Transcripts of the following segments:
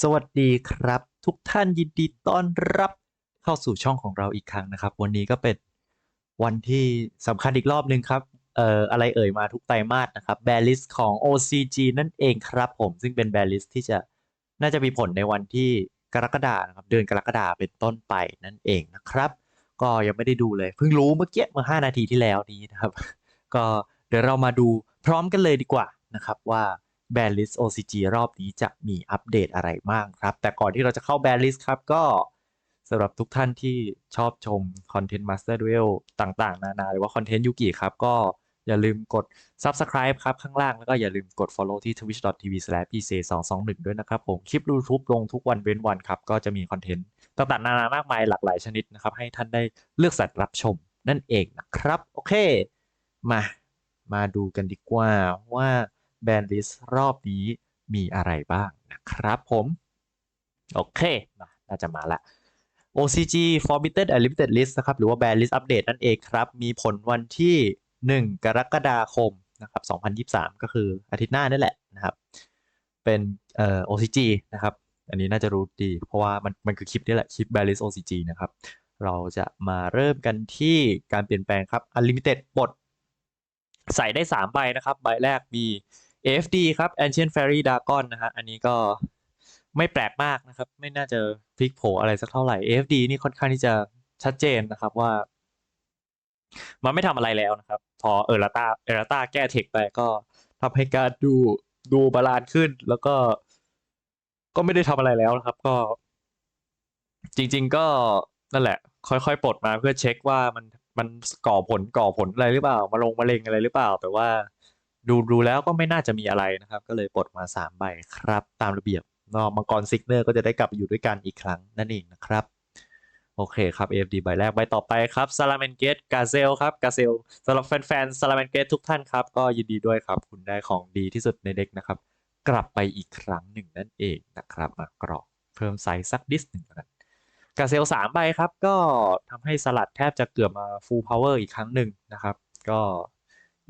สวัสดีครับ ทุกท่านยินดีต้อนรับเข้าสู่ช่องของเราอีกครั้งนะครับ วันนี้ก็เป็นวันที่สำคัญอีกรอบหนึ่งครับเอ่ออะไรเอ่ยมาทุกไตรมาสนะครับแบลิสของ OCG นั่นเองครับผมซึ่งเป็นแบลิสที่จะน่าจะมีผลในวันที่กรกฎานะครับเดือนกรกฎาเป็นต้นไปนั่นเองนะครับ ก็ยังไม่ได้ดูเลย เพิ่งรู้เมื่อกี้เมื่อ 5 นาทีที่แล้วนี้นะครับ ก็เดี๋ยวเรามาดูพร้อมกันเลยดีกว่านะครับว่า แบนลิส OCG รอบนี้จะมีอัปเดตอะไรบ้างครับ แต่ก่อนที่เราจะเข้าแบนลิสครับก็สำหรับทุกท่านที่ชอบชมคอนเทนต์ Master Duel ต่างๆ นานา หรือว่าคอนเทนต์ยูกิครับ ก็อย่าลืมกด Subscribe ครับ ข้างล่าง แล้วก็อย่าลืมกด follow ที่ twitch.tv/pc221 ด้วยนะครับผม คลิป YouTube ลงทุกวันเว้นวันครับ ก็จะมีคอนเทนต์ต่างๆ นานามากมายหลากหลายชนิดนะครับ ให้ท่านได้เลือกสรรรับชมนั่นเองนะครับ โอเค มา มาดูกันดีกว่าว่า แบนด์ลิสรอบนี้มีอะไรบ้างนะครับผม โอเค น่าจะมาละ OCG Forbidden and Limited List นะครับ หรือว่า Band List Update นั่นเองครับ มีผลวันที่ 1 กรกฎาคมนะครับ 2023 ก็คืออาทิตย์หน้านี่แหละนะครับ เป็นเอ่อ OCG นะครับ อันนี้น่าจะรู้ดี เพราะว่ามันมันคือคลิปนี่แหละ คลิป Band List OCG นะครับ เราจะมาเริ่มกันที่การเปลี่ยนแปลงครับ Unlimited บทใส่ได้ 3 ใบนะครับ ใบแรกมี AFD ครับ Ancient Fairy Dragon นะฮะอันนี้ก็ไม่แปลกมากนะครับ ไม่น่าจะพลิกโผอะไรสักเท่าไหร่ AFD นี่ค่อนข้างที่จะชัดเจนนะครับว่า มันไม่ทำอะไรแล้วนะครับ พอเอร์ตาเอร์ตาแก้เทคไปก็ทำให้การดูดูบาลานซ์ขึ้น แล้วก็ ก็ไม่ได้ทำอะไรแล้วนะครับ ก็ จริง ๆ ก็นั่นแหละ ค่อยๆปลดมาเพื่อเช็คว่ามันมันก่อผลก่อผลอะไรหรือเปล่า มาลงมะเร็งอะไรหรือเปล่า แต่ว่า ดูดูแล้วก็ไม่น่าจะมีอะไรนะครับ ก็เลยปลดมาสามใบครับ ตามระเบียบนอกมังกรซิกเนอร์ก็จะได้กลับอยู่ด้วยกันอีกครั้งนั่นเองนะครับ โอเคครับ AFD ใบแรกใบต่อไปครับซาลาเมนเกตกาเซลครับกาเซลสำหรับแฟนๆซาลาเมนเกตทุกท่านครับ ก็ยินดีด้วยครับ คุณได้ของดีที่สุดในเด็กนะครับ กลับไปอีกครั้งหนึ่งนั่นเองนะครับมากรอกเพิ่มไซส์สักดิสหนึ่งแล้วกันกาเซลสามใบครับ ก็ทำให้สลัดแทบจะเกือบมา full power อีกครั้งหนึ่งนะครับ ก็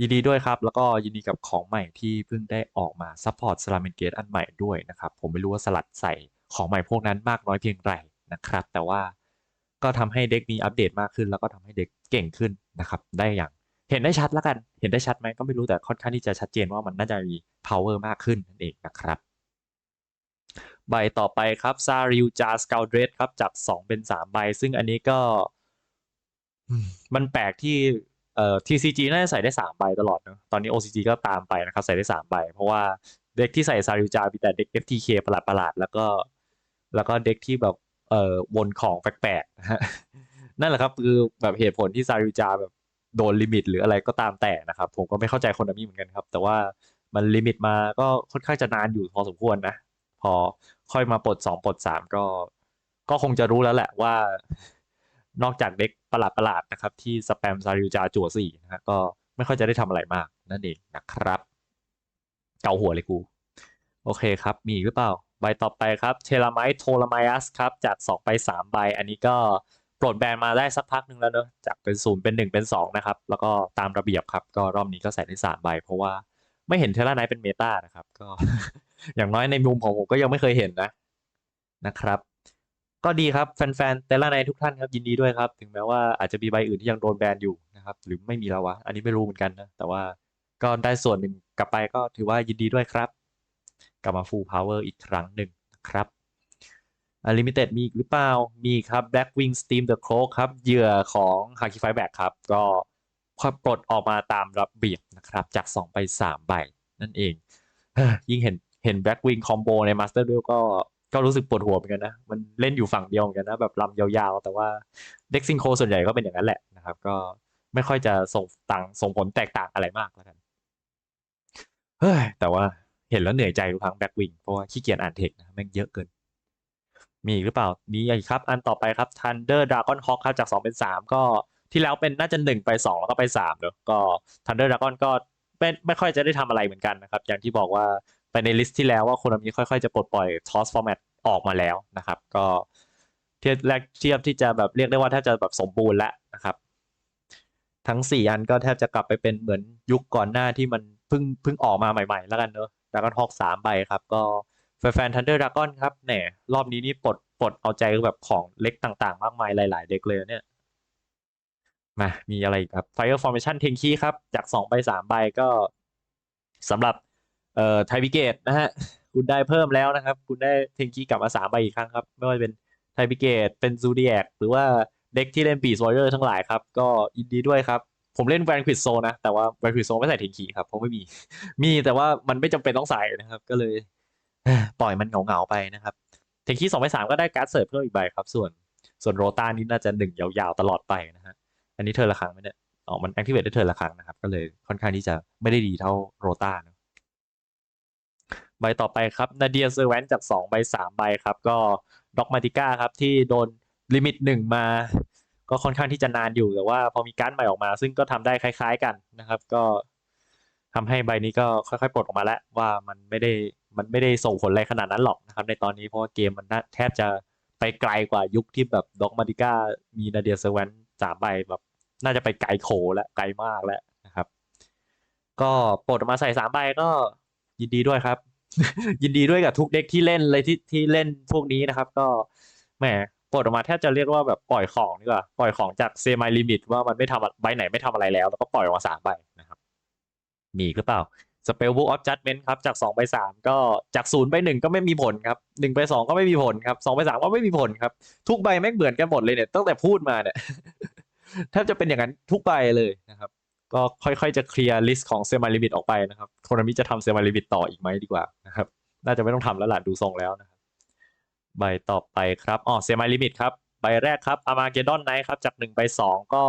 ยินดีด้วยครับ แล้วก็ยินดีกับของใหม่ที่เพิ่งได้ออกมาซัพพอร์ตสลาเมนเกตอันใหม่ด้วยนะครับ ผมไม่รู้ว่าสลัดใส่ของใหม่พวกนั้นมากน้อยเพียงไรนะครับ แต่ว่าก็ทำให้เด็กมีอัปเดตมากขึ้น แล้วก็ทำให้เด็กเก่งขึ้นนะครับ ได้อย่างเห็นได้ชัดแล้วกัน เห็นได้ชัดไหมก็ไม่รู้แต่ค่อนข้างที่จะชัดเจนว่ามันน่าจะมี power มากขึ้นนั่นเองนะครับใบต่อไปครับซาริวจาสเกาเดรสครับจาก 2 เป็น 3 ใบ ซึ่งอันนี้ก็ มันแปลกที่ เอ่อ TCG น่าจะใส่ได้3ใบตลอดเนอะตอนนี้ OCG ก็ตามไปนะครับ ใส่ได้3ใบเพราะว่าเด็กที่ใส่ซาริจามีแต่เด็ก FTK ประหลาดประหลาดๆแล้วก็ แล้วก็เด็กที่แบบเอ่อวนของแปลกๆนะฮะนั่นแหละครับคือแบบเหตุผลที่ซาริจาแบบโดนลิมิต หรืออะไรก็ตามแต่นะครับ ผมก็ไม่เข้าใจคนแบบนี้เหมือนกันครับ แต่ว่ามันลิมิตมาก็ค่อนข้างจะนานอยู่พอสมควรนะ พอค่อยมาปลดสองปลดสามก็ ก็คงจะรู้แล้วแหละว่า นอกจากเด็กประหลาดประหลาดๆนะครับ ที่สแปมซาริวจาจั่วสี่นะฮะก็ไม่ค่อยจะได้ทำอะไรมากนั่นเองนะครับ เกาหัวเลยกู โอเคครับ มีหรือเปล่า ใบต่อไปครับเทลไมต์โทลไมอัสครับ จาก 2 ไป 3 ใบ อันนี้ก็ปลดแบนมาได้สักพักหนึ่งแล้วเนอะจากเป็นศูนย์เป็น 1 เป็น 2 นะครับ แล้วก็ตามระเบียบครับ ก็รอบนี้ก็ใส่ได้3ใบ เพราะว่าไม่เห็นเทลาไนท์เป็นเมตานะครับ ก็อย่างน้อยในมุมของผมก็ยังไม่เคยเห็นนะนะครับ ก็ดีครับแฟนๆเทลาไนทุกท่านครับยินดีด้วยครับ ถึงแม้ว่าอาจจะมีใบอื่นที่ยังโดนแบนอยู่นะครับหรือไม่มีแล้ววะอันนี้ไม่รู้เหมือนกันนะแต่ว่าก็ได้ส่วนหนึ่งกลับไปก็ถือว่ายินดีด้วยครับ กลับมา full power อีกครั้งหนึ่งนะครับ Unlimited มีหรือเปล่า มีครับ Blackwing Steam the Cloak ครับ เหยื่อของ h a k i f i Back ครับ ก็ปลดออกมาตามระเบียบนะครับ จาก 2 ไป 3 ใบ นั่นเอง ยิ่งเห็นเห็น Blackwing Combo ใน Master Duel ก็ ก็รู้สึกปวดหัวเหมือนกันนะ มันเล่นอยู่ฝั่งเดียวเหมือนกันนะ แบบลำยาวๆ แต่ว่าเด็กซิงโคส่วนใหญ่ก็เป็นอย่างนั้นแหละนะครับ ก็ไม่ค่อยจะส่งต่างส่งผลแตกต่างอะไรมากแล้วกันเฮ้ยแต่ว่าเห็นแล้วเหนื่อยใจทุกครั้งแบ็กวิงเพราะว่าขี้เกียจอ่านเทคนะแม่งเยอะเกิน มีอีกหรือเปล่ามีอีกครับ อันต่อไปครับ Thunder Dragon Hawk ครับจาก2เป็น3ก็ที่แล้วเป็นน่าจะ1ไป2แล้วก็ไป3เนอะก็ Thunder Dragon ก็ไม่ไม่ค่อยจะได้ทำอะไรเหมือนกันนะครับ อย่างที่บอกว่าไปในลิสต์ที่แล้วว่าโคนามิค่อยๆจะปลดปล่อย Toss Format ออกมาแล้วนะครับ ก็เทียบแรกเทียบที่จะแบบเรียกได้ว่าแทบจะแบบสมบูรณ์แล้วนะครับ ทั้ง 4 อันก็แทบจะกลับไปเป็นเหมือนยุคก่อนหน้าที่มันเพิ่งเพิ่งออกมาใหม่ๆ แล้วกันเนอะดากอนฮอกสามใบครับ ก็แฟนๆ Thunder Dragon ครับแหนรอบนี้นี่ปลดปลดเอาใจแบบของเล็กต่างๆ มากมายหลาย ๆ เด็กเลยเนี่ยมามีอะไรครับ Fire Formation เทงคีครับ จากสองใบสามใบก็สำหรับ เอ่อไทบิเกตนะฮะคุณได้เพิ่มแล้วนะครับ คุณได้เทงคีกลับมาสามใบอีกครั้งครับ ไม่ว่าจะเป็นไทบิเกตเป็นซูเดียกหรือว่าเด็กที่เล่นปีสวอเยอร์ทั้งหลายครับ ก็ยินดีด้วยครับ ผมเล่นแวนควิดโซนะ แต่ว่าแวนควิดโซไม่ใส่เทงคีครับ เพราะไม่มี มีแต่ว่ามันไม่จำเป็นต้องใส่นะครับ ก็เลยปล่อยมันเหงาๆไปนะครับ เทงคีสองใบสามก็ได้การ์ดเสิร์ฟเพิ่มอีกใบครับ ส่วนส่วนโรตานี่น่าจะหนึ่งยาวๆตลอดไปนะฮะ อันนี้เธอละครั้งไหมเนี่ย อ๋อ มัน activate ได้เธอละครั้งนะครับ ก็เลยค่อนข้างที่จะไม่ได้ดีเท่าโรตานะ ใบต่อไปครับนาเดียเซอร์แวนจากสองใบสามใบครับ ก็ด็อกมาติก้าครับ ที่โดนลิมิตหนึ่งมา ก็ค่อนข้างที่จะนานอยู่แต่ว่าพอมีการ์ดใหม่ออกมา ซึ่งก็ทำได้คล้าย ๆกันนะครับ ก็ทำให้ใบนี้ก็ค่อยๆปลดออกมาแล้วว่ามันไม่ได้มันไม่ได้ส่งผลอะไรขนาดนั้นหรอกนะครับ ในตอนนี้เพราะว่าเกมมันแทบจะไปไกลกว่ายุคที่แบบด็อกมาติก้ามีนาเดียเซอร์แวนสามใบแบบน่าจะไปไกลโขแล้วไกลมากแล้วนะครับ ก็ปลดออกมาใส่สามใบก็ยินดีด้วยครับ ยินดีด้วยกับทุกเด็กที่เล่นเลยที่ที่เล่นพวกนี้นะครับ ก็แหมปลดออกมาแทบจะเรียกว่าแบบปล่อยของดีกว่า ปล่อยของจากเซม i ลิมิตว่ามันไม่ทำใบไหนไม่ทำอะไรแล้ว แล้วก็ปล่อยออกมาสามใบนะครับ มีกหรือเปล่าสเปลบุ๊กออฟจัดเมนต์ครับจากสองใบสามก็จากศูนย์ไปหนึ่งก็ไม่มีผลครับหนึ่งไปสองก็ไม่มีผลครับสองไปสามก็ไม่มีผลครับ ทุกใบแม่งเหมือนกันหมดเลยเนี่ยตั้งแต่พูดมาเนี่ยแทบจะเป็นอย่างนั้นทุกใบเลยนะครับ ก็ค่อยๆจะเคลียร์ลิสต์ของเซมาลิมิตออกไปนะครับโทนามิจะทำเซมาลิมิตต่ออีกไหมดีกว่านะครับน่าจะไม่ต้องทำแล้วล่ะดูทรงแล้วนะครับใบต่อไปครับอ๋อเซมาลิมิตครับใบแรกครับอามาเกดอนไนท์ครับจากหนึ่งไปสองก็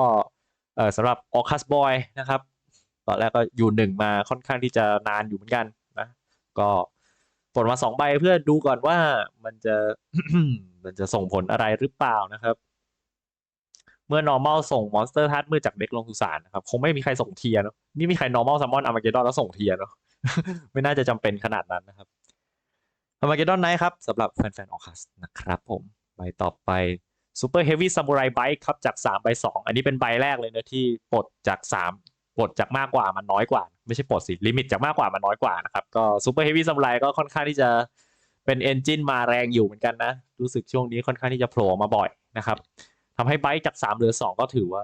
เออสำหรับออคัสบอยนะครับตอนแรกก็อยู่หนึ่งมาค่อนข้างที่จะนานอยู่เหมือนกันนะก็ผลมาสองใบเพื่อดูก่อนว่ามันจะมันจะส่งผลอะไรหรือเปล่านะครับ เมื่อ normal ส่ง monster ทัดมือจากเด็กลงสุสานนะครับ คงไม่มีใครส่งเทียเนอะนี่มีใคร normal summon armageddon แล้วส่งเทียเนอะไม่น่าจะจำเป็นขนาดนั้นนะครับ armageddon night ครับสำหรับแฟนๆออคัสนะครับผมใบต่อไป super heavy samurai bike ครับจาก 3 ใบ 2 อันนี้เป็นใบแรกเลยนะที่ปลดจาก 3 ปลดจากมากกว่ามันน้อยกว่า ไม่ใช่ปลดสิ ลิมิตจากมากกว่ามันน้อยกว่านะครับ ก็ super heavy samurai ก็ค่อนข้างที่จะเป็นเอนจินมาแรงอยู่เหมือนกันนะ รู้สึกช่วงนี้ค่อนข้างที่จะโผล่มาบ่อยนะครับ ทำให้ไบจาก3เหลือ2ก็ถือว่า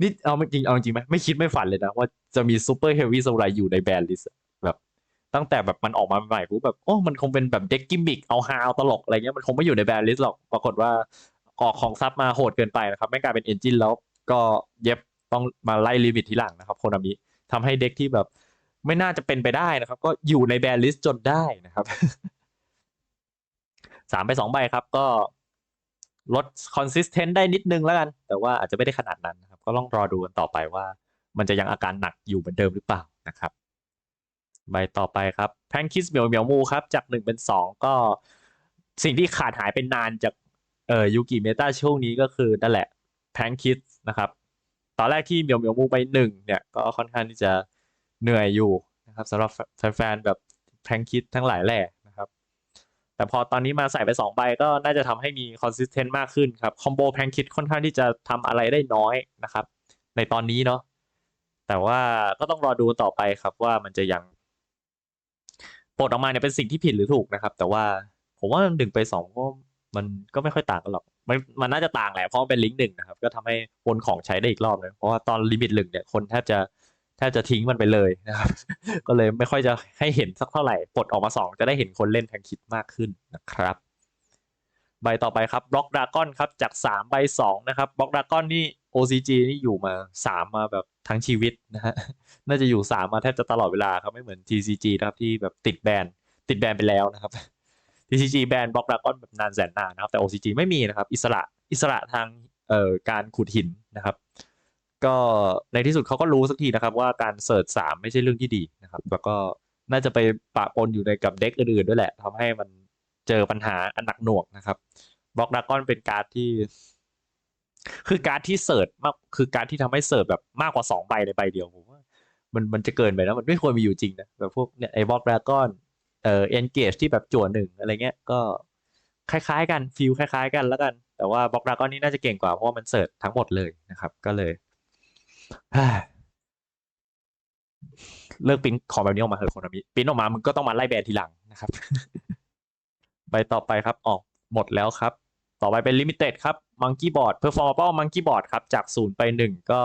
นี่เอาจริงเอาจริงไหมไม่คิดไม่ฝันเลยนะ ว่าจะมี super heavy samurai อยู่ในแบรนด์ลิสแบบ ตั้งแต่แบบมันออกมาใหม่ปุ๊บแบบโอ้มันคงเป็นแบบเด็กกิมมิกเอาฮาเอาตลกอะไรเงี้ยมันคงไม่อยู่ในแบรนด์ลิสหรอกปรากฏว่าออกของซับมาโหดเกินไปนะครับไม่กลายเป็นเอนจินแล้วก็เย็บต้องมาไล่ลิมิตทีหลังนะครับโคนามิทำให้เด็กที่แบบไม่น่าจะเป็นไปได้นะครับ ก็อยู่ในแบรนด์ลิสจนได้นะครับสามไปสองใบครับ ก็ ลดคอนสิสเทนต์ได้นิดนึงแล้วกัน แต่ว่าอาจจะไม่ได้ขนาดนั้นนะครับ ก็ต้องรอดูกันต่อไปว่า มันจะยังอาการหนักอยู่เหมือนเดิมหรือเปล่านะครับ ใบต่อไปครับแพนคิสเหมียวเหมียวมูครับ จากหนึ่งเป็นสองก็สิ่งที่ขาดหายเป็นนานจากเอ่อยูกิเมตาช่วงนี้ก็คือนั่นแหละแพนคิสนะครับ ตอนแรกที่เหมียวเหมียวมูไปหนึ่งเนี่ย ก็ค่อนข้างที่จะเหนื่อยอยู่นะครับสำหรับแฟนๆแบบแพนคิสทั้งหลายแหล่นะ แต่พอตอนนี้มาใส่ไปสองใบก็น่าจะทำให้มีคอนสิสเทนต์มากขึ้นครับ คอมโบแพนคิดค่อนข้างที่จะทำอะไรได้น้อยนะครับ ในตอนนี้เนาะแต่ว่าก็ต้องรอดูต่อไปครับว่ามันจะยังปลดออกมาเนี่ยเป็นสิ่งที่ผิดหรือถูกนะครับ แต่ว่าผมว่าหนึ่งไปสองก็มันก็ไม่ค่อยต่างกันหรอกมันมันน่าจะต่างแหละเพราะเป็นลิงก์หนึ่งนะครับ ก็ทำให้วนของใช้ได้อีกรอบเลยเพราะว่าตอนลิมิตหนึ่งเนี่ยคนแทบจะ แทบจะทิ้งมันไปเลยนะครับ ก็เลยไม่ค่อยจะให้เห็นสักเท่าไหร่ปลดออกมาสองจะได้เห็นคนเล่นแพนคิดมากขึ้นนะครับ ใบต่อไปครับบล็อกดราก้อนครับจากสามใบสองนะครับบล็อกดราก้อนนี่ OCG นี่อยู่มาสามมาแบบทั้งชีวิตนะฮะน่าจะอยู่สามมาแทบจะตลอดเวลาครับไม่เหมือน TCG นะครับที่แบบติดแบนติดแบนไปแล้วนะครับ TCG แบนบล็อกดราก้อนแบบนานแสนนานนะครับแต่ OCG ไม่มีนะครับ อิสระอิสระทางเอ่อการขุดหินนะครับ ก็ในที่สุดเขาก็รู้สักทีนะครับ ว่าการเสิร์ชสามไม่ใช่เรื่องที่ดีนะครับ แล้วก็น่าจะไปปะปนอยู่ในกับเด็กอื่นๆด้วยแหละทำให้มันเจอปัญหาอันหนักหน่วงนะครับบล็อกดากอนเป็นการ์ดที่ คือการ์ดที่เสิร์ชมากคือการที่ทำให้เสิร์ชแบบมากกว่าสองใบในใบเดียวผมว่ามันมันจะเกินไปแล้วมันไม่ควรมีอยู่จริงนะแบบพวกเนี่ยไอ้บล็อกดากอนเอ่อเอนเกจที่แบบจั่วหนึ่งอะไรเงี้ยก็คล้ายๆกันฟิลคล้าย ๆ กันแล้วกัน แต่ว่าบล็อกดากอนนี่น่าจะเก่งกว่าเพราะว่ามันเสิร์ชทั้งหมดเลยนะครับ ก็เลย เลิกปิ้นของแบบนี้ออกมาเถอะคนละมิปริ้นออกมามึงก็ต้องมาไล่แบนทีหลังนะครับใบต่อไปครับ ออกหมดแล้วครับ ต่อไปเป็นลิมิเต็ดครับมังกี้บอร์ดเพอร์ฟอร์มเป้ามังกี้บอร์ดครับ จากศูนย์ไปหนึ่งก็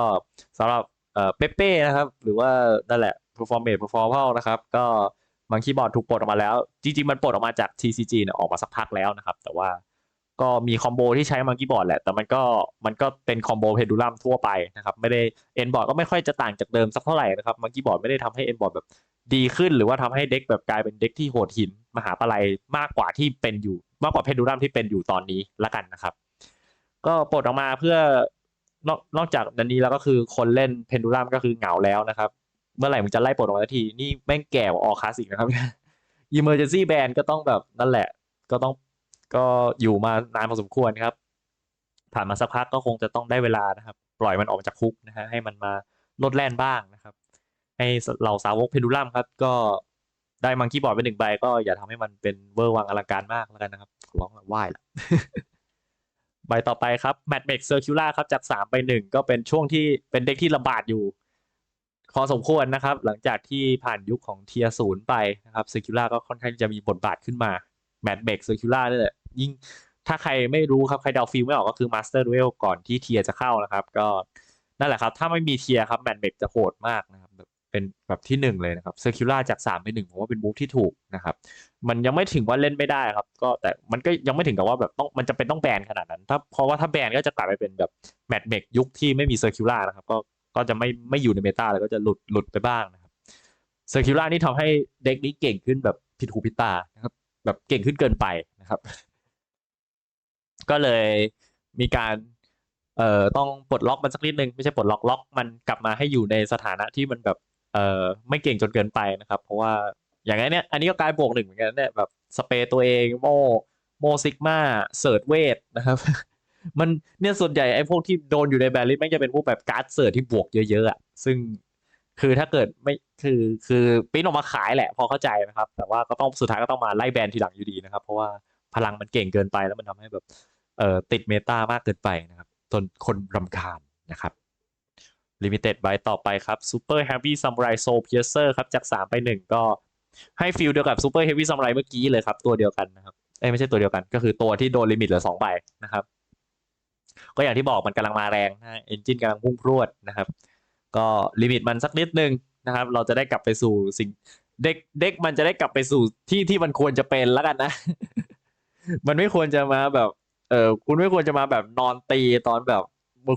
สำหรับเอ่อเป๊ะๆนะครับ หรือว่านั่นแหละ performance performance นะครับ ก็มังคีย์บอร์ดถูกปลดออกมาแล้ว จริงๆ มันปลดออกมาจาก TCG เนี่ยออกมาสักพักแล้วนะครับ แต่ว่า ก็มีคอมโบที่ใช้มังคีย์บอร์ดแหละ แต่มันก็มันก็เป็นคอมโบเพนดูลัมทั่วไปนะครับ ไม่ได้เอ็นบอร์ดก็ไม่ค่อยจะต่างจากเดิมสักเท่าไหร่นะครับมังคีย์บอร์ดไม่ได้ทำให้เอ็นบอร์ดแบบดีขึ้น หรือว่าทำให้เด็กแบบกลายเป็นเด็กที่โหดหินมหาปลัยมากกว่าที่เป็นอยู่ มากกว่าเพนดูลัมที่เป็นอยู่ตอนนี้ละกันนะครับ ก็ปลดออกมาเพื่อนอกนอกจากนันนี้แล้วก็คือคนเล่นเพนดูลัมก็คือเหงาแล้วนะครับ เมื่อไหร่มึงจะไล่ปลดออกมาสักทีนี่แม่งแก่กว่าออคาสอีกนะครับ Emergency Ban ก็ต้องแบบนั่นแหละ ก็ต้อง ก็อยู่มานานพอสมควรครับ ผ่านมาสักพักก็คงจะต้องได้เวลานะครับ ปล่อยมันออกจากคุกนะฮะให้มันมาลดแล่นบ้างนะครับ ให้เหล่าสาวกเพนดูลัมครับ ก็ได้มังคีบอร์ดไปหนึ่งใบก็อย่าทำให้มันเป็นเวอร์วังอลังการมากแล้วกันนะครับร้องละไหว้ละใบต่อไปครับแมทเมกเซอร์คิวล่าครับจากสามไปหนึ่งก็เป็นช่วงที่เป็นเด็กที่ระบาดอยู่พอสมควรนะครับ หลังจากที่ผ่านยุคของเทียศูนย์ไปนะครับเซอร์คิวล่าก็ค่อนข้างจะมีบทบาทขึ้นมาแมทเมกเซอร์คิวล่านี่แหละ ยิ่งถ้าใครไม่รู้ครับ ใครเดาฟิลไม่ออกก็คือมาสเตอร์ดูเอลก่อนที่เทียจะเข้านะครับ ก็นั่นแหละครับ ถ้าไม่มีเทียครับแมทเมกจะโหดมากนะครับแบบเป็นแบบที่หนึ่งเลยนะครับเซอร์คิวล่าจากสามไปหนึ่งผมว่าเป็นมูฟที่ถูกนะครับมันยังไม่ถึงว่าเล่นไม่ได้ครับ ก็แต่มันก็ยังไม่ถึงกับว่าแบบต้องมันจะเป็นต้องแบนขนาดนั้น ถ้าเพราะว่าถ้าแบนก็จะกลับไปเป็นแบบแมทเมกยุคที่ไม่มีเซอร์คิวล่านะครับก็ก็จะไม่ไม่อยู่ในเมตาเลยก็จะหลุดหลุดไปบ้างนะครับเซอร์คิวล่านี่ทำให้เด็กนี้เก่งขึ้นแบบผิดหูผิดตานะครับแบบเก่งขึ้นเกินไปนะครับ ก็เลยมีการเอ่อต้องปลดล็อกมันสักนิดนึงไม่ใช่ปลดล็อกล็อกมันกลับมาให้อยู่ในสถานะที่มันแบบเอ่อไม่เก่งจนเกินไปนะครับ เพราะว่าอย่างนี้เนี่ยอันนี้ก็กลายบวกหนึ่งเหมือนกันเนี่ยแบบสเปรย์ตัวเองโมโมซิกมาเสิร์ชเวทนะครับ มันเนี่ยส่วนใหญ่ไอ้พวกที่โดนอยู่ในแบลิสไม่จะเป็นพวกแบบการ์ดเสิร์ชที่บวกเยอะๆอะซึ่งคือถ้าเกิดไม่คือคือปิ้นออกมาขายแหละพอเข้าใจนะครับ แต่ว่าก็ต้องสุดท้ายก็ต้องมาไล่แบนทีหลังอยู่ดีนะครับ เพราะว่า พลังมันเก่งเกินไป แล้วมันทำให้แบบเอ่อติดเมตามากเกินไปนะครับจนคนรำคาญนะครับลิมิเต็ดใบต่อไปครับ Super Heavy Samurai Soul Piercer ครับจาก 3 ไป 1 ก็ให้ฟิลเดียวกับ Super Heavy Samurai เมื่อกี้เลยครับ ตัวเดียวกันนะครับเอ้ไม่ใช่ตัวเดียวกันก็คือตัวที่โดนลิมิตเหลือ2ใบนะครับ ก็อย่างที่บอกมันกำลังมาแรงนะเอนจินกำลังพุ่งพรวดนะครับ ก็ลิมิตมันสักนิดนึงนะครับ เราจะได้กลับไปสู่สิ่งเด็กเด็กมันจะได้กลับไปสู่ที่ที่มันควรจะเป็นแล้วกันนะ มันไม่ควรจะมาแบบ เออคุณไม่ควรจะมาแบบนอนตีตอนแบบ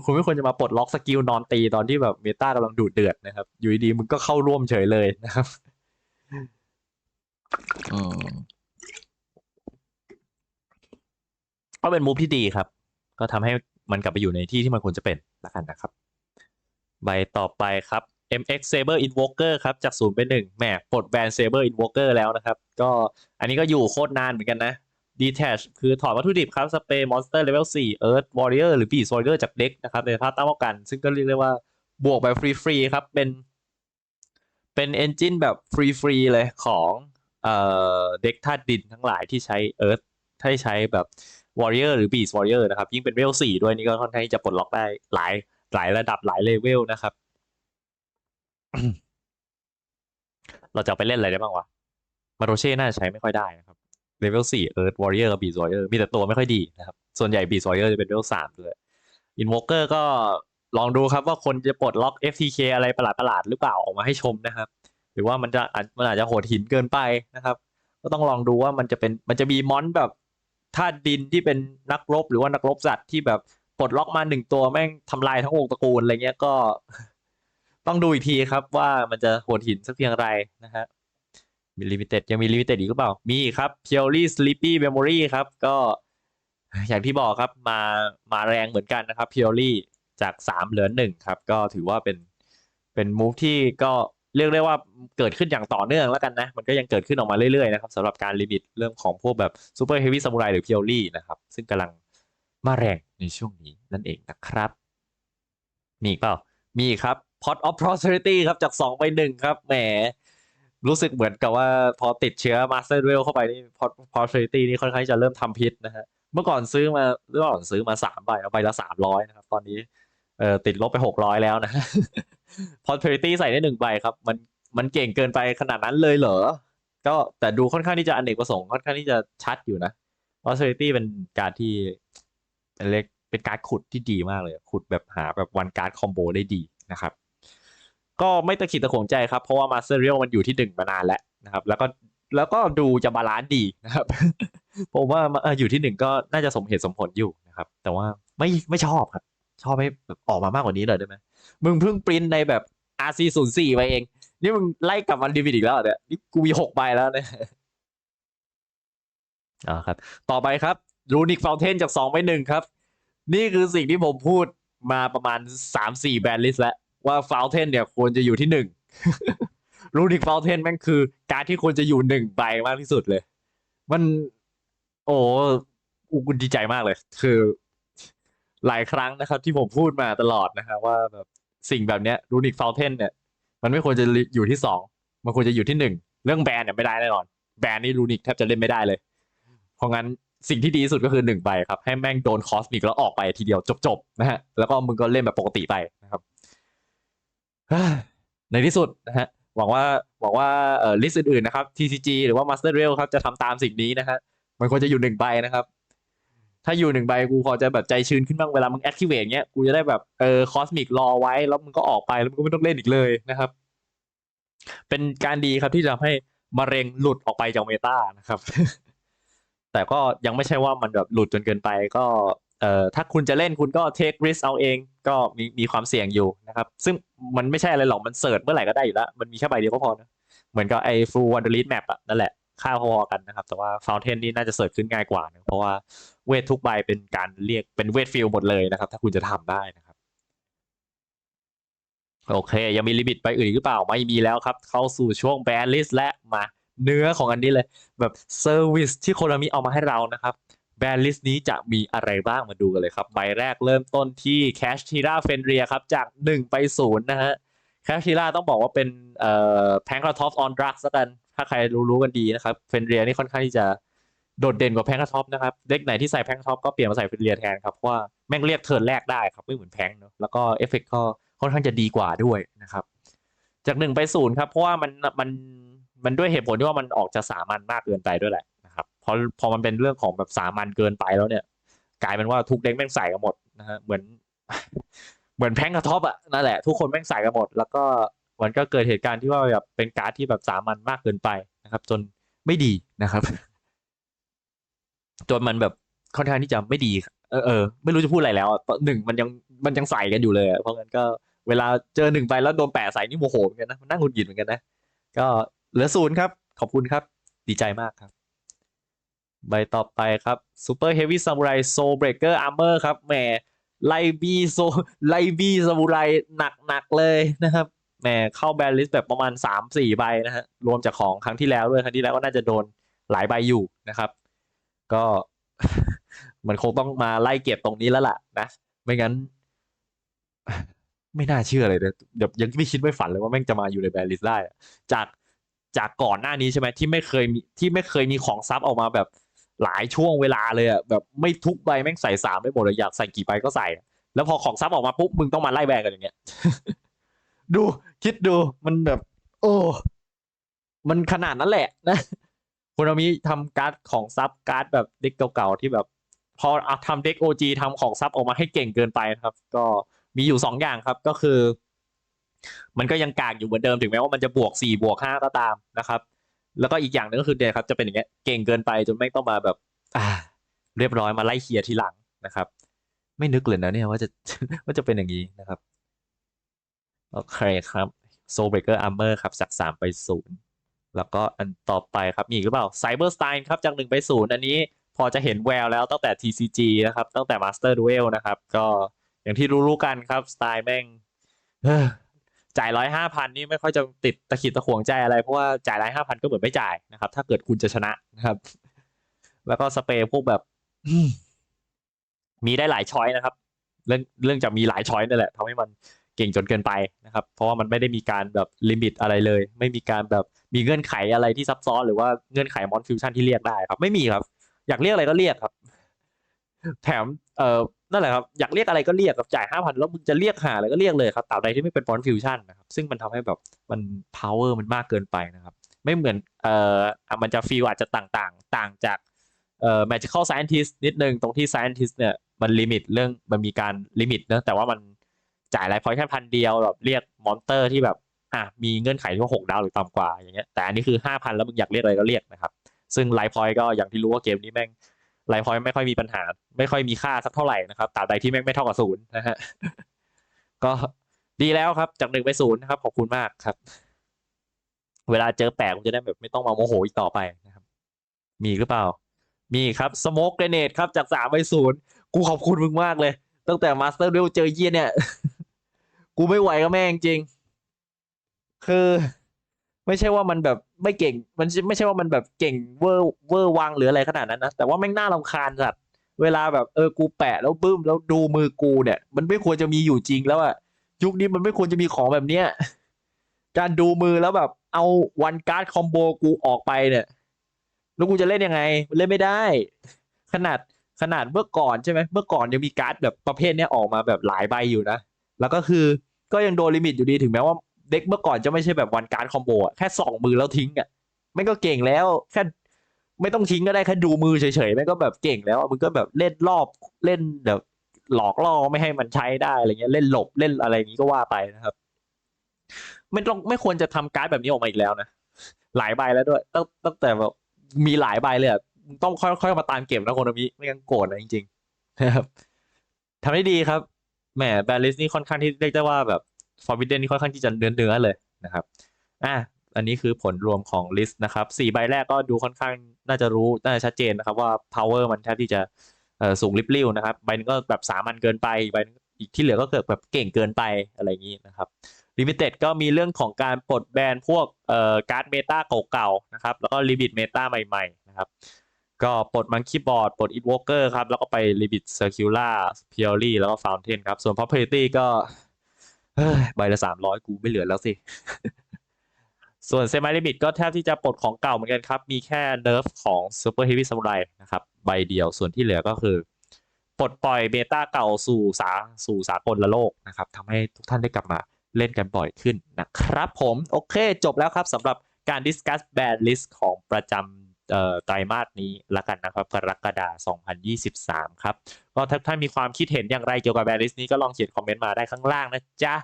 คุณไม่ควรจะมาปลดล็อกสกิลนอนตีตอนที่แบบเมตากำลังดูดเดือดนะครับ อยู่ดีมึงก็เข้าร่วมเฉยเลยนะครับอืมก็เป็นมูฟที่ดีครับ ก็ทำให้มันกลับไปอยู่ในที่ที่มันควรจะเป็นละกันนะครับ ใบต่อไปครับ MX Saber Invoker ครับ จากศูนย์ไปหนึ่งแหมปลดแบน Saber Invoker แล้วนะครับ ก็อันนี้ก็อยู่โคตรนานเหมือนกันนะ Detach คือถอดวัตถุดิบครับ สเปรย์มอนสเตอร์เลเวล4 Earth Warrior หรือ Beast Warrior จากเด็กนะครับ ในภาพตั้งป้องกัน ซึ่งก็เรียกได้ว่าบวกแบบฟรีๆครับ เป็นเป็นเอนจินแบบฟรีๆเลยของเอ่อเด็กธาตุดินทั้งหลายที่ใช้ Earth ที่ใช้แบบ Warrior หรือ Beast Warrior นะครับ ยิ่งเป็นเวล4ด้วยนี่ก็ค่อนข้างที่จะปลดล็อกได้หลายหลายระดับหลายเลเวลนะครับ เราจะไปเล่นอะไรได้บ้างวะ มาโรเช่น่าจะใช้ไม่ค่อยได้นะครับ เลเวลสี่เอิร์ธวอริเออร์กับบีสวอริเออร์มีแต่ตัวไม่ค่อยดีนะครับ ส่วนใหญ่บีสวอริเออร์จะเป็นเลเวลสามเลยอินวอเกอร์ก็ลองดูครับว่าคนจะปลดล็อก FTK อะไรประหลาดๆหรือเปล่าออกมาให้ชมนะครับ หรือว่ามันจะมันอาจจะโหดหินเกินไปนะครับ ก็ต้องลองดูว่ามันจะเป็นมันจะมีมอนแบบธาตุดินที่เป็นนักรบหรือว่านักรบสัตว์ที่แบบปลดล็อกมาหนึ่งตัวแม่งทำลายทั้งวงตระกูลอะไรเงี้ยก็ ต้องดูอีกทีครับว่ามันจะโหดหินสักเพียงไรนะฮะ มีลิมิเต็ดยังมีลิมิเต็ดอีกหรือเปล่า มีครับ Purely Sleepy Memory ครับ ก็อย่างที่บอกครับมามาแรงเหมือนกันนะครับ Purely จาก 3 เหลือ 1 ครับ ก็ถือว่าเป็นเป็นมูฟที่ก็เรียกได้ว่าเกิดขึ้นอย่างต่อเนื่องแล้วกันนะ มันก็ยังเกิดขึ้นออกมาเรื่อยๆนะครับสำหรับการลิมิตเรื่องของพวกแบบ Super Heavy Samurai หรือ Purely นะครับ ซึ่งกำลังมาแรงในช่วงนี้นั่นเองนะครับ มีอีกเปล่า มีครับ Pot of Prosperity ครับ จาก 2 ไป 1 ครับ แหม รู้สึกเหมือนกับว่าพอติดเชื้อ Master Duel เข้าไปนี่ Pot Prosperity นี่ค่อนข้างจะเริ่มทำพิษนะฮะเมื่อก่อนซื้อมาเมื่อก่อนซื้อมา3ใบเอาใบละ300นะครับ ตอนนี้เอ่อติดลบไป600แล้วนะ Prosperity ใส่ได้1ใบครับ มันมันเก่งเกินไปขนาดนั้นเลยเหรอ ก็แต่ดูค่อนข้างที่จะอเนกประสงค์ค่อนข้างที่จะชัดอยู่นะ austerity เป็นการที่เป็นเล็กเป็นการขุดที่ดีมากเลย ขุดแบบหาแบบวันการ์ดคอมโบได้ดีนะครับ ก็ไม่ตะขิดตะขวงใจครับ เพราะว่า Master Real มันอยู่ที่หนึ่งมานานแล้วนะครับ แล้วก็แล้วก็ดูจะบาลานซ์ดีนะครับ ผมว่าอ่ออยู่ที่หนึ่งก็น่าจะสมเหตุสมผลอยู่นะครับ แต่ว่าไม่ไม่ชอบครับ ชอบให้แบบออกมามากกว่านี้เลยได้ไหมมึงเพิ่งปริ้นในแบบ RC 0 4ไปเอง นี่มึงไล่กลับวันดีวิดอีกแล้วเนี่ยนี่กูมีหกใบแล้วเนี่ยอ่าครับ ต่อไปครับรูนิกฟ u ลเทนจากสองไปหนึ่งครับ นี่คือสิ่งที่ผมพูดมาประมาณสามสี่แบรนด์ลิสต์แล้ว ว่าฟ u ลเทนเนี่ยควรจะอยู่ที่หนึ่งรูนิกฟ u ลเทนแม่งคือ การที่ควรจะอยู่หนึ่งใบมากที่สุดเลย มัน โอ้อูกูดีใจมากเลย คือ หลายครั้งนะครับ ที่ผมพูดมาตลอดนะครับว่าแบบสิ่งแบบเนี้ยรูนิกฟ u ลเทนเนี่ย มันไม่ควรจะอยู่ที่สองมันควรจะอยู่ที่หนึ่งเรื่องแบรนด์เนี่ยไม่ได้แน่นอน แบรนด์นี่รูนิกแทบจะเล่นไม่ได้เลย เพราะงั้นสิ่งที่ดีที่สุดก็คือหนึ่งใบครับ ให้แม่งโดนคอสมิกแล้วออกไปทีเดียวจบๆนะฮะแล้วก็มึงก็เล่นแบบปกติไปนะครับ ในที่สุดนะฮะหวังว่าหวังว่าเอ่อลิสต์อื่นๆนะครับ TCG หรือว่า Master Rail ครับจะทำตามสิ่งนี้นะฮะมันควรจะอยู่หนึ่งใบนะครับ ถ้าอยู่หนึ่งใบกูพอจะแบบใจชื้นขึ้นบ้างเวลามึง activate เงี้ยกูจะได้แบบเออคอสมิกรอไว้ แล้วมึงก็ออกไปแล้วมึงก็ไม่ต้องเล่นอีกเลยนะครับ เป็นการดีครับที่จะทำให้มะเร็งหลุดออกไปจากเมตานะครับ แต่ก็ยังไม่ใช่ว่ามันแบบหลุดจนเกินไปก็ เอ่อถ้าคุณจะเล่นคุณก็ take risk เอาเองก็มีมีความเสี่ยงอยู่นะครับ ซึ่งมันไม่ใช่อะไรหรอกมันเสิร์ชเมื่อไหร่ก็ได้อยู่แล้วมันมีแค่ใบเดียวก็พอนะเหมือนกับไอ้ full wanderlist map อะนั่นแหละค่าพอๆกันนะครับ แต่ว่า fountain นี่น่าจะเสิร์ชขึ้นง่ายกว่านะเพราะว่าเวททุกใบเป็นการเรียกเป็นเวทฟิลหมดเลยนะครับ ถ้าคุณจะทำได้นะครับ โอเค ยังมีลิมิตไปอื่นหรือเปล่าไม่มีแล้วครับ เข้าสู่ช่วงแบนลิสและมาเนื้อของอันนี้เลย แบบเซอร์วิสที่โคนามิเอามาให้เรานะครับ แบนลิสต์นี้จะมีอะไรบ้างมาดูกันเลยครับ ใบแรกเริ่มต้นที่แคชทีราเฟนเรียครับ จาก 1 ไป 0 นะฮะแคชทีราต้องบอกว่าเป็นเอ่อแพงกระท็อปออนดรักสักกัน ถ้าใครรู้รู้กันดีนะครับเฟนเรียนี่ค่อนข้างที่จะโดดเด่นกว่าแพงกระท็อปนะครับ เด็กไหนที่ใส่แพงท็อปก็เปลี่ยนมาใส่เฟนเรียแทนครับเพราะว่าแม่งเรียกเทิร์นแรกได้ครับ ไม่เหมือนแพงเนอะแล้วก็เอฟเฟกก็ค่อนข้างจะดีกว่าด้วยนะครับ จากหนึ่งไปศูนย์ครับเพราะว่ามันมันมันด้วยเหตุผลที่ว่ามันออกจะสามัญมากเกินไปด้วยแหละ พอพอมันเป็นเรื่องของแบบสามัญเกินไปแล้วเนี่ย กลายเป็นว่าทุกเด็กแม่งใส่กันหมดนะฮะเหมือน เหมือนแพงกระท็อปอะนั่นแหละทุกคนแม่งใส่กันหมด แล้วก็มันก็เกิดเหตุการณ์ที่ว่าแบบเป็นการ์ดที่แบบสามัญมากเกินไปนะครับ จนไม่ดีนะครับ จนมันแบบค่อนข้างที่จะไม่ดีเออเออไม่รู้จะพูดอะไรแล้วอหนึ่งมันยังมันยังใส่กันอยู่เลยเพราะงั้นก็เวลาเจอหนึ่งไปแล้วโดนแปะใส่นี่โมโหเหมือนกันนะมันนั่งหงุดหงิดเหมือนกันนะ ก็เหลือศูนย์ครับ ขอบคุณครับ ดีใจมากครับ ใบต่อไปครับ Super Heavy Samurai Soul Breaker Armor ครับแหมไลบีโซไลบีซามูไรหนักหนักๆเลยนะครับแหมเข้าแบนลิสต์แบบประมาณสามสี่ใบนะฮะรวมจากของครั้งที่แล้วด้วยครั้งที่แล้วก็น่าจะโดนหลายใบอยู่นะครับ ก็มันคงต้องมาไล่เก็บตรงนี้แล้วล่ะนะไม่งั้น ไม่น่าเชื่อเลยเดี๋ยวยังไม่คิดไม่ฝันเลยว่าแม่งจะมาอยู่ในแบนลิสต์ได้ จากจากก่อนหน้านี้ใช่ไหมที่ไม่เคยมีที่ไม่เคยมีของซับออกมาแบบ หลายช่วงเวลาเลยอะแบบไม่ทุกใบแม่งใส่สามได้หมดเลยอยากใส่กี่ใบก็ใส่ แล้วพอของซับออกมาปุ๊บมึงต้องมาไล่แบนกันอย่างเงี้ยดูคิดดูมันแบบ โอ้มันขนาดนั้นแหละนะคุณอามิทำการ์ดของซับการ์ดแบบเด็กเก่าๆที่แบบ พออาทำเด็กโอจีทำของซับออกมาให้เก่งเกินไปนะครับ ก็มีอยู่สองอย่างครับก็คือ มันก็ยังกากอยู่เหมือนเดิมถึงแม้ว่ามันจะบวกสี่บวกห้าก็ตามนะครับ แล้วก็อีกอย่างหนึงก็คือเนี่ยครับจะเป็นอย่างเงี้ยเก่งเกินไปจนไม่ต้องมาแบบ อ่า เรียบร้อยมาไล่เคลียร์ทีหลังนะครับ ไม่นึกเลยนะเนี่ยว่าจะ ว่าจะเป็นอย่างนี้นะครับโอเคครับ Soul Breaker Armor ครับจาก3ไป0แล้วก็อันต่อไปครับมีอีกหรือเปล่า Cyber Stein ครับจาก1ไป0อันนี้พอจะเห็นแววแล้วตั้งแต่ TCG นะครับ ตั้งแต่ Master Duel นะครับ ก็อย่างที่รู้ๆกันครับ สไตล์แม่ง จ่ายร้อยห้าพันนี่ไม่ค่อยจะติดตะขิดตะขวงใจอะไรเพราะว่าจ่ายร้อยห้าพันก็เหมือนไม่จ่ายนะครับ ถ้าเกิดคุณจะชนะนะครับ แล้วก็สเปรย์พวกแบบมีได้หลายช้อยนะครับ เรื่องเรื่องจะมีหลายช้อยนั่นแหละทำให้มันเก่งจนเกินไปนะครับ เพราะว่ามันไม่ได้มีการแบบลิมิตอะไรเลย ไม่มีการแบบมีเงื่อนไขอะไรที่ซับซ้อนหรือว่าเงื่อนไขมอนฟิวชั่นที่เรียกได้ครับ ไม่มีครับ อยากเรียกอะไรก็เรียกครับ แถม เอ่อนั่นแหละครับอยากเรียกอะไรก็เรียกครับจ่ายห้าพันแล้วมึงจะเรียกหาอะไรก็เรียกเลยครับตราบใดที่ไม่เป็นฟอนต์ฟิวชั่นนะครับซึ่งมันทำให้แบบมัน power มันมากเกินไปนะครับ ไม่เหมือนเอ่อมันจะฟีลอาจจะต่างๆ ต่างจากเอ่อ magical scientist นิดนึงตรงที่ scientist เนี่ยมันลิมิตเรื่องมันมีการลิมิตเนะแต่ว่ามันจ่ายไลฟ์พอยต์แค่พันเดียวแบบเรียกมอนเตอร์ที่แบบอะมีเงื่อนไขที่ว่าหกดาวหรือต่ำกว่าอย่างเงี้ยแต่อันนี้คือห้าพันแล้วมึงอยากเรียกอะไรก็เรียกนะครับ ซึ่งไลฟ์พอยต์ก็อย่างที่รู้ว่าเกมนี้แม่ง ไลฟ์พอยต์ไม่ค่อยมีปัญหา ไม่ค่อยมีค่าสักเท่าไหร่นะครับตราบใดที่แม่งไม่เท่ากับศูนย์นะฮะก็ดีแล้วครับ จากหนึ่งไปศูนย์นะครับขอบคุณมากครับ เวลาเจอแปลกผมจะได้แบบไม่ต้องมาโมโหอีกต่อไปนะครับ มีหรือเปล่า มีครับสโมกเกรเนตครับจากสามไปศูนย์กูขอบคุณมึงมากเลย ตั้งแต่มาสเตอร์เดลเจอเยี่ยเนี่ย กูไม่ไหวกับแม่งจริง คือ ไม่ใช่ว่ามันแบบไม่เก่ง มันไม่ใช่ว่ามันแบบเก่งเวอร์เวอร์วังหรืออะไรขนาดนั้นนะแต่ว่าแม่งน่ารำคาญสัตว์เวลาแบบเออกูแปะแล้วบึ้มแล้วดูมือกูเนี่ย มันไม่ควรจะมีอยู่จริงแล้วอะยุคนี้มันไม่ควรจะมีของแบบเนี้ยการดูมือแล้วแบบ เอาวันการ์ดคอมโบกูออกไปเนี่ยแล้วกูจะเล่นยังไงเล่นไม่ได้ ขนาดขนาดเมื่อก่อนใช่ไหมเมื่อก่อนยังมีการ์ดแบบประเภทเนี้ยออกมาแบบหลายใบอยู่นะแล้วก็คือก็ยังโดนลิมิตอยู่ดีถึงแม้ว่า เด็กเมื่อก่อนจะไม่ใช่แบบวันการคอมโบอะแค่สองมือแล้วทิ้งอะไม่ก็เก่งแล้วแค่ไม่ต้องทิ้งก็ได้แค่ดูมือเฉยๆไม่ก็แบบเก่งแล้วมึงก็แบบเล่นรอบเล่นแบบหลอกล่อไม่ให้มันใช้ได้อะไรเงี้ยเล่นหลบเล่นอะไรอย่างนี้ก็ว่าไปนะครับไม่ต้องไม่ควรจะทำการ์ดแบบนี้ออกมาอีกแล้วนะหลายใบแล้วด้วยตั้งตั้งแต่แบบมีหลายใบเลยอะต้องค่อยๆมาตามเก็บนะคนามิไม่งั้นโกรธนะจริงๆนะครับทำได้ดีครับแหมแบลิสนี่ค่อนข้างที่เรียกได้ว่าแบบ ฟอร์บิดเดนนี่ค่อนข้างที่จะเนื้อเนื้อเลยนะครับอะอันนี้คือผลรวมของลิสต์นะครับสี่ใบแรกก็ดูค่อนข้างน่าจะรู้น่าจะชัดเจนนะครับว่า power มันแทบที่จะสูงริบลิ่วนะครับใบหนึงก็แบบสามัญเกินไปใบหนึงอีกที่เหลือก็เกิดแบบเก่งเกินไปอะไรอย่างนี้นะครับลิมิเต็ดก็มีเรื่องของการปลดแบนพวกเอ่อการ์ดเมตาเก่าๆนะครับแล้วก็ลิมิตเมตาใหม่ๆนะครับก็ปลดมังคีบอร์ดปลดอิ v วอเกอร์ครับแล้วก็ไปลิมิตเซอร์คิวล่าเพียรี่แล้วก็ฟ u วเทนครับส่วน property ก็ ใบละสามร้อยกูไม่เหลือแล้วสิ ส่วนเซมิลิมิตก็แทบที่จะปลดของเก่าเหมือนกันครับ มีแค่เนิร์ฟของ Super Heavy Samurai นะครับ ใบเดียวส่วนที่เหลือก็คือ ปลดปล่อยเบต้าเก่าสู่สาสู่สากลละโลกนะครับทำให้ทุกท่านได้กลับมาเล่นกันบ่อยขึ้นนะครับผม โอเคจบแล้วครับสำหรับการดิสคัสแบนลิสต์ของประจำ ไตรมาสนี้ละกันนะครับกรกฎาคม2023 ครับ ก็ถ้าท่านมีความคิดเห็นอย่างไรเกี่ยวกับแบนลิสต์นี้ก็ลองเขียนคอมเมนต์มาได้ข้างล่างนะจ๊ะ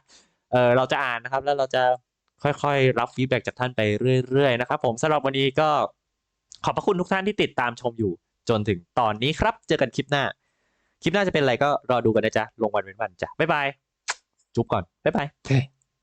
เออเราจะอ่านนะครับ แล้วเราจะค่อยๆ รับฟีดแบ็กจากท่านไปเรื่อยๆนะครับผมสำหรับวันนี้ก็ขอบพระคุณทุกท่านที่ติดตามชมอยู่จนถึงตอนนี้ครับ เจอกันคลิปหน้า คลิปหน้าจะเป็นอะไรก็รอดูกันนะจ๊ะ ลงวันเป็นวันจ้ะ บ๊ายบาย จุ๊บก่อน บ๊ายบาย